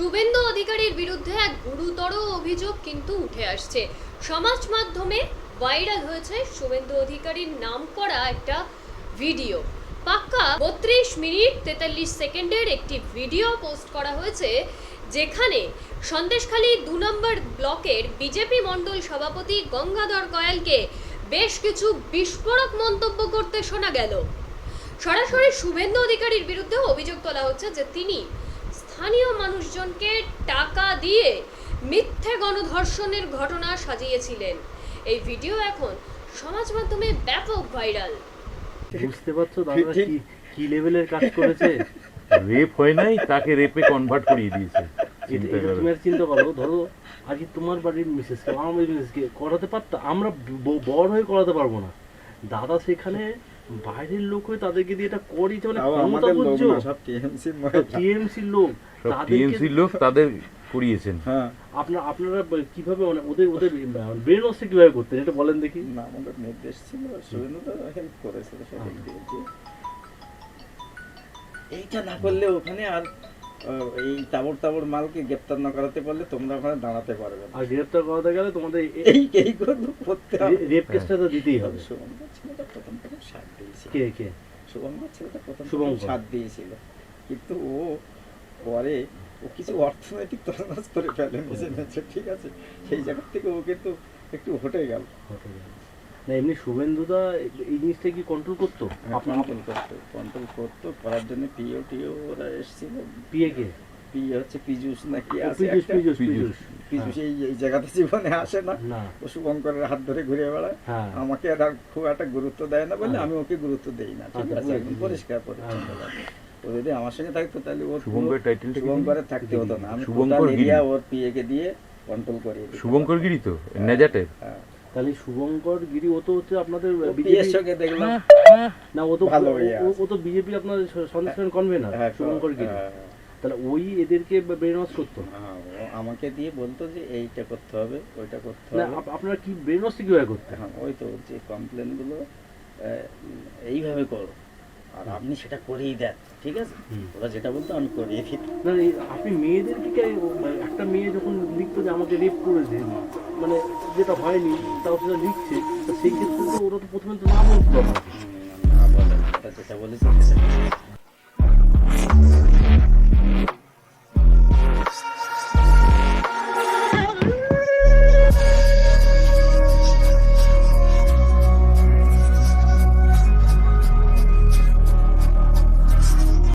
শুভেন্দু অধিকারীর বিরুদ্ধে এক গুরুতর অভিযোগ কিন্তু উঠে আসছে। সমাজ মাধ্যমে ভাইরাল হয়েছে শুভেন্দু অধিকারীর নাম করা একটা ভিডিও। পাক্কা বত্রিশ মিনিট তেতাল্লিশ সেকেন্ডের একটি ভিডিও পোস্ট করা হয়েছে, যেখানে সন্দেশখালী দু নম্বর ব্লকের বিজেপি মণ্ডল সভাপতি গঙ্গাধর কয়ালকে বেশ কিছু বিস্ফোরক মন্তব্য করতে শোনা গেল। সরাসরি শুভেন্দু অধিকারীর বিরুদ্ধে অভিযোগ তোলা হচ্ছে যে তিনি স্থানীয় মানুষজনকে টাকা দিয়ে মিথ্যে গণধর্ষণের ঘটনা সাজিয়েছিলেন। এই ভিডিও এখন সমাজ মাধ্যমে ব্যাপক ভাইরাল। বুঝতে পারছ দাদা কি কি লেভেলের কাজ করেছে? রেপ হয় নাই তাকে রেপে কনভার্ট করিয়ে দিয়েছে। চিন্তা করো। তুমি চিন্তা করো ধরো আজকে তোমার বাড়ির মিসেসকে আমার বাড়ির মিসেসকে করাতে পারতো আমরা বড় হয়ে করাতে পারব না। দাদা সেখানে বাইরের লোক হয়ে তাদেরকে দিয়ে এটা করিয়েছে মানে ক্ষমতা আমাদের লোক বুঝছ না, সব টিএমসি। টিএমসির লোক। টিএমসি টিএমসির লোক তাদের করিয়েছেন। হ্যাঁ। আপনারা আপনারা কীভাবে মানে ওদের ওদের ব্রেন ওয়াশটা কীভাবে করতেন এটা বলেন দেখি। না আমাদের নির্দেশ ছিল সুরেন্দ্র হেল্প করেছিল সব দিয়ে। এইটা না করলে ওখানে আর এই তাবড় তাবড় মালকে গ্রেপ্তার না করাতে পারলে তোমরা ওখানে দাঁড়াতে পারবে না। আর গ্রেপ্তার করাতে গেলে তোমাদের এই এই করে করতে হবে। রেপ কেসটা তো দিতেই হবে। শুভঙ্কর ছেলেটা প্রথম প্রথম সাথ দিয়েছিল। কে কে? শুভঙ্কর ছেলেটা প্রথম। সাথ দিয়েছিল। কিন্তু ও পরে ও কিছু অর্থনৈতিক করে ঠিক আছে? সেই জায়গা থেকে ও কিন্তু একটু হটে গেল। না এমনি শুভেন্দুদা এই জিনিসটা কি কন্ট্রোল করতো? কন্ট্রোল করতো কন্ট্রোল করতো করার জন্য পিও টিও ওরা এসেছিল। পিএ কে? পি হচ্ছে পিজুস নাকি আছে। পীযূষ পীযূষ। পীযূষ। পিজুস এই এই জায়গাতে জীবনে আসে না। না। ও শুভঙ্করের হাত ধরে ঘুরে বেড়ায়। হ্যাঁ। আমাকে আর খুব একটা গুরুত্ব দেয় না বলে হ্যাঁ। আমি ওকে গুরুত্ব দেই না। ঠিক আচ্ছা, আছে একদম পরিষ্কার পরিচ্ছন্ন ও যদি আমার সঙ্গে থাকতো তাহলে ওর শুভঙ্করের টাইটেলটা শুভঙ্করের থাকতে হতো না। আমি শুভঙ্কর। এরিয়া ওর পিএ কে দিয়ে কন্ট্রোল করিয়ে শুভঙ্কর গিরি তো নেজাটের। হ্যাঁ। তাহলে শুভঙ্কর গিরি ও তো হচ্ছে আপনাদের বিজেপি পিএর সঙ্গে দেখলাম। না ও তো ভালো ও- তো বিজেপি আপনার সন্দেশন কনভেনার হ্যাঁ, শুভঙ্কর গিরি। হ্যাঁ, তাহলে ওই এদেরকে ব্রেন ওয়াশ করতো হ্যাঁ, আমাকে দিয়ে বলতো যে এইটা করতে হবে ওইটা করতে হবে। আপনারা কি ব্রেন ওয়াশটা কীভাবে করতেন? হ্যাঁ ওই তো যে কমপ্লেনগুলো এইভাবে করো। আর আপনি সেটা করেই দেন ঠিক আছে? ওরা যেটা বলতো আমি করিয়ে দিই না আপনি মেয়েদেরকে মানে একটা মেয়ে যখন লিখতো যে আমাকে রেপ করেছে মানে যেটা হয়নি, তাও সেটা লিখছে সেই ক্ষেত্রে তো ওরা তো প্রথমে তো না বলতে আমাকে।